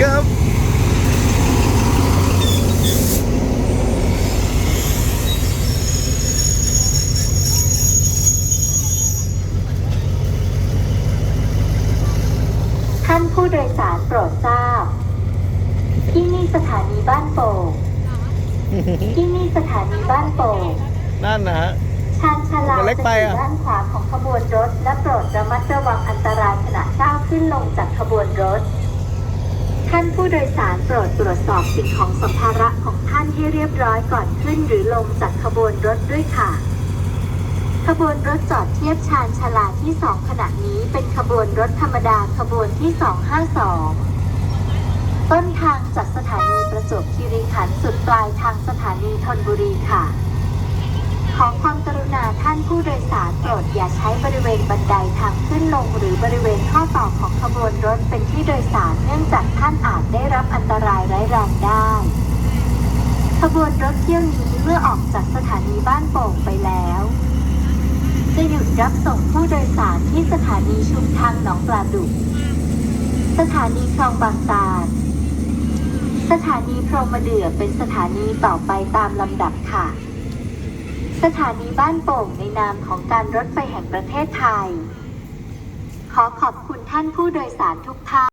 ครับท่านผู้โดยสารโปรดทราบ ที่นี่สถานีบ้านโป่งที่นี่สถานีบ้านโป่งนั่นนะฮะชานชาลามันเล็กจะไปอยู่อะด้านขวาของขบวนรถ และโปรดระมัดระวังอันตรายขณะก้าวขึ้นลงจากขบวนรถ ท่านผู้โดยสารโปรดตรวจสอบสิ่งของสัมภาระของท่านให้เรียบร้อยก่อนขึ้นหรือลงจากขบวนรถด้วยค่ะ ขบวนรถจอดเทียบชานชาลาที่สองขณะนี้เป็นขบวนรถธรรมดาขบวนที่ 252 ต้นทางจากสถานีประจวบคีรีขันธ์สุดปลายทางสถานีธนบุรีค่ะ ขอความกรุณาท่านผู้โดยสารโปรดอย่าใช้บริเวณบันไดทางขึ้นลงหรือบริเวณข้อต่อของขบวนรถเป็นที่โดยสารเนื่องจากท่านอาจได้รับอันตรายร้ายแรงได้ ข บวนรถเที่ยวนี้เมื่อออกจากสถานีบ้านโป่งไปแล้ว จะหยุดรับส่งผู้โดยสารที่สถานีชุมทางหนองปลาดุก สถานีคลองบางตาลสถานีพรมเดือเป็นสถานีต่อไปตามลำดับค่ะ สถานีบ้านโป่งในนามของการรถไฟแห่งประเทศไทย ขอขอบคุณท่านผู้โดยสารทุกท่าน